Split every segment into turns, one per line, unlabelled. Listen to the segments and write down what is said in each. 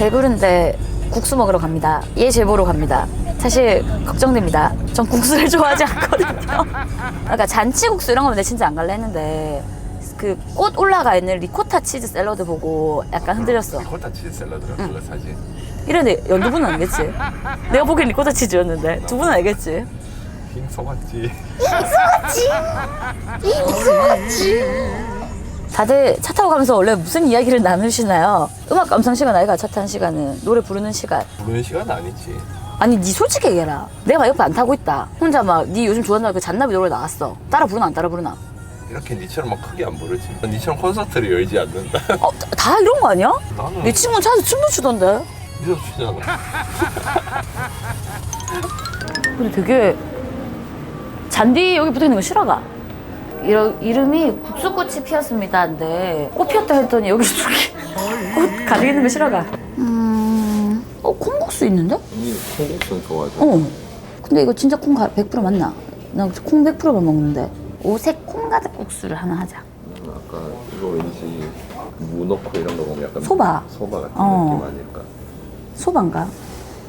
배부른데 국수 먹으러 갑니다. 얘 제보로 갑니다. 사실 걱정됩니다. 전 국수를 좋아하지 않거든요. 그러니까 잔치국수 이런 거면 진짜 안 갈래 했는데 그 꽃 올라가 있는 리코타 치즈 샐러드 보고 약간 흔들렸어.
리코타 치즈 샐러드라 그거 사지.
이런데 연두 분은 알겠지? 내가 보기엔 리코타 치즈였는데 두 분은 알겠지?
흰 소같지.
다들 차 타고 가면서 원래 무슨 이야기를 나누시나요? 음악 감상 시간 아이가 차 타는 시간은 노래 부르는 시간.
부르는 시간 아니지.
아니 니 솔직히 얘기해라. 내가 막 옆에 안 타고 있다. 혼자 막 니 요즘 좋아한다고 그 잔나비 노래 나왔어. 따라 부르나 안 따라 부르나?
이렇게 니처럼 막 크게 안 부르지. 니처럼 콘서트를 열지 않는다.
어, 다 이런 거 아니야?
나는
내 친구는 차에서 춤도 추던데.
니도 추잖아.
근데 되게 잔디 여기 붙어 있는 거 싫어가. 이러, 이름이 국수꽃이 피었습니다인데 꽃 피었다 했더니 여기 저기 꽃 가득 있는 거 싫어가. 음, 어 콩국수 있는데?
니 콩국수는 좋아하죠?
어. 근데 이거 진짜 콩 100% 맞나? 난 콩 100%만 먹는데. 오색 콩가득 국수를 하나 하자.
아까 이거 왠지 무 넣고 이런 거 보면 약간
소바.
소바 같은
어.
느낌 아닐까?
소반가?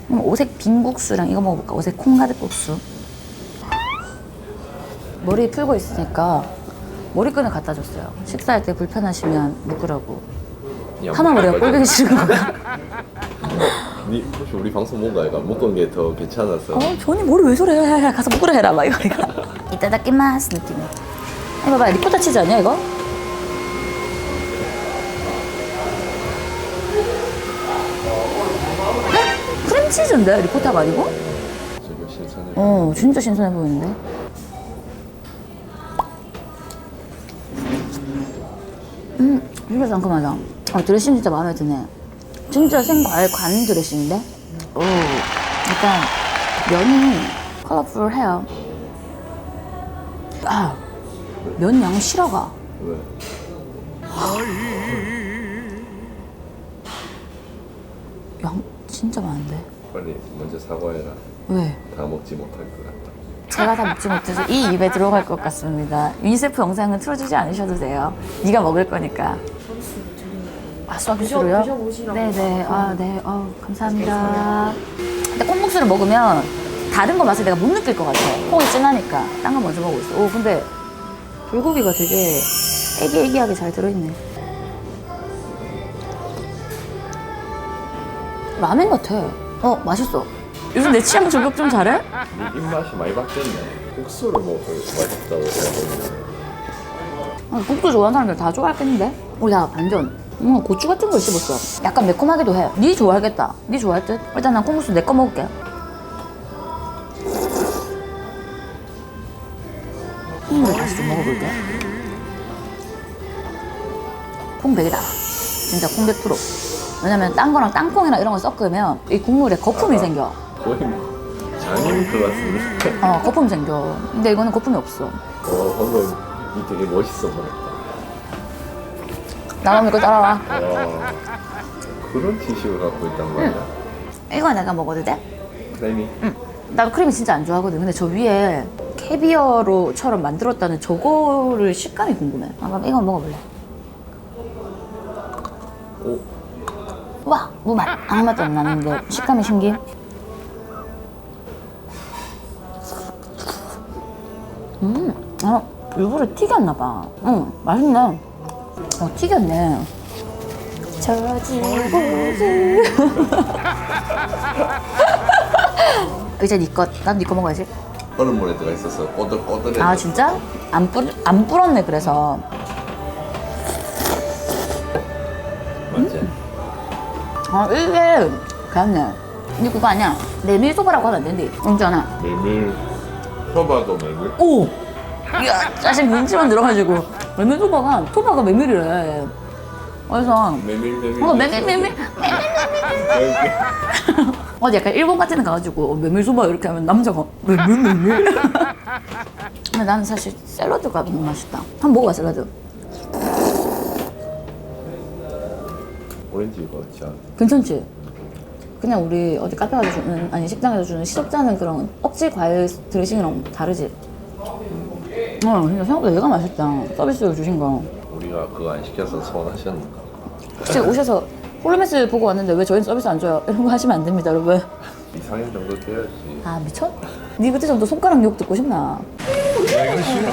그럼 오색 빈국수랑 이거 먹어볼까? 오색 콩가득 국수. 머리 풀고 있으니까 머리끈을 갖다 줬어요. 식사할 때 불편하시면 묶으라고.
야,
파마 머리가. 꼴보기 싫은 건가?
니 혹시 우리 방송 뭔가 이가 묶은 게 더 괜찮았어?
어, 전이 머리 왜 저래? 가서 묶으라 해라. 막 이거. 이거. 이따다키마스 느낌이. 이거 봐봐. 리코타 치즈 아니야, 이거? 응? 크림치즈인데? 리코타가 아니고?
신선해.
어, 진짜 신선해 보이는데? 음, 진짜 상큼하다. 아, 드레싱 진짜 마음에 드네. 진짜 생과일 간 드레싱인데? 오, 일단 면이 컬러풀해요. 아, 면 양이 실어가.
왜?
양 진짜 많은데?
빨리 먼저 사과해라.
왜?
다 먹지 못할 것 같다.
제가 다 먹지 못해서 이 입에 들어갈 것 같습니다. 유니세프 영상은 틀어주지 않으셔도 돼요. 네가 먹을 거니까. 아 서비스로요? 네네. 아 네. 어 감사합니다. 근데 콩국수를 먹으면 다른 거 맛을 내가 못 느낄 것 같아. 콩이 진하니까. 딴 거 먼저 먹고 있어. 오 근데 불고기가 되게 애기애기하게 잘 들어있네. 라면 같아. 어 맛있어. 요즘 내 취향 저격 좀 잘해?
니 입맛이 많이 바뀌었네. 국수를 먹고 맛있다고 생각했는데.
아, 국도 좋아하는 사람들 다 좋아했겠는데? 우리 다 반전. 음, 고추 같은 걸 씹었어. 약간 매콤하기도 해. 니 좋아하겠다. 니 좋아할 듯? 일단 난 콩국수 내 거 먹을게. 콩을 다시 좀 먹어볼게. 콩 100이다. 진짜 콩 100%. 왜냐면 딴 거랑 땅콩이랑 이런 거 섞으면 이 국물에 거품이 생겨.
거의 장인 것 같은데.
어, 거품 생겨. 근데 이거는 거품이 없어.
어, 방금 니 되게 멋있어 보였다.
나만 믿고 따라와.
와, 그런 티슈를 갖고 있단 말이야.
이거 내가 먹어도 돼?
크레미.
나도 크림이 진짜 안 좋아하거든. 근데 저 위에 캐비어로처럼 만들었다는 저거를 식감이 궁금해. 아, 그럼 이거 먹어볼래.
오,
와, 무맛. 아무 맛도 안 나는데 식감이 신기 음, 아, 일부러 튀겼나 봐. 응, 맛있네. 어, 튀겼네. 저지고지. 이제 네 것, 난네거 먹어야지.
얼음 물에 들어가 있어서 꼬들꼬들해.
아 진짜? 안 뿌, 안 불었네 그래서
맞지?
아 이게 그렇네 근데 그거 아니야 메밀소바라고 하면 안 된대 알잖아
메밀, 소바도 메밀.
오! 이야 사실 눈치만 들어가지고 메밀소바가 소바가 메밀이래 그래서
메밀, 메밀.
어 메밀 메밀 어디 약간 일본 같은 데 가가지고 어, 메밀소바 이렇게 하면 남자가 메밀 메밀 근데 나는 사실 샐러드가 너무 맛있다 한번 먹어봐 샐러드
오렌지 이거 진짜.
괜찮지? 그냥 우리 어디 카페 가서 주는 아니 식당에서 주는 시럽잖은 그런 억지 과일 드레싱이랑 다르지? 어 근데 생각보다 얘가 맛있다 서비스로 주신 거
우리가 그거 안 시켜서 서운하셨는가?
혹시 오셔서 홀로메스 보고 왔는데 왜 저희는 서비스 안 줘요? 이런 거 하시면 안 됩니다, 여러분.
이상형 정도 돼야지.
아 미쳤? 니 그때 정도 손가락 욕 듣고 싶나?
이거 싫어?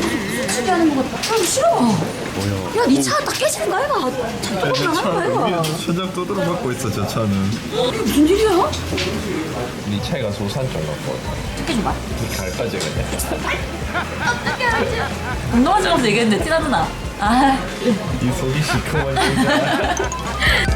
솔직히 하는 거 같다. 아 싫어. 뭐야? 야, 니차다 깨지는 거 아이가? 잠깐만 하는 거 아이가?
천장 두드러 맞고 있어 저 차는
이게 무슨 일이야?
네 차이가 소산점 같고
깨줘봐.
갈까지 그냥.
운동하지 마면서 얘기했는데 티나드나? 아,
이 속이 시커먼 진짜.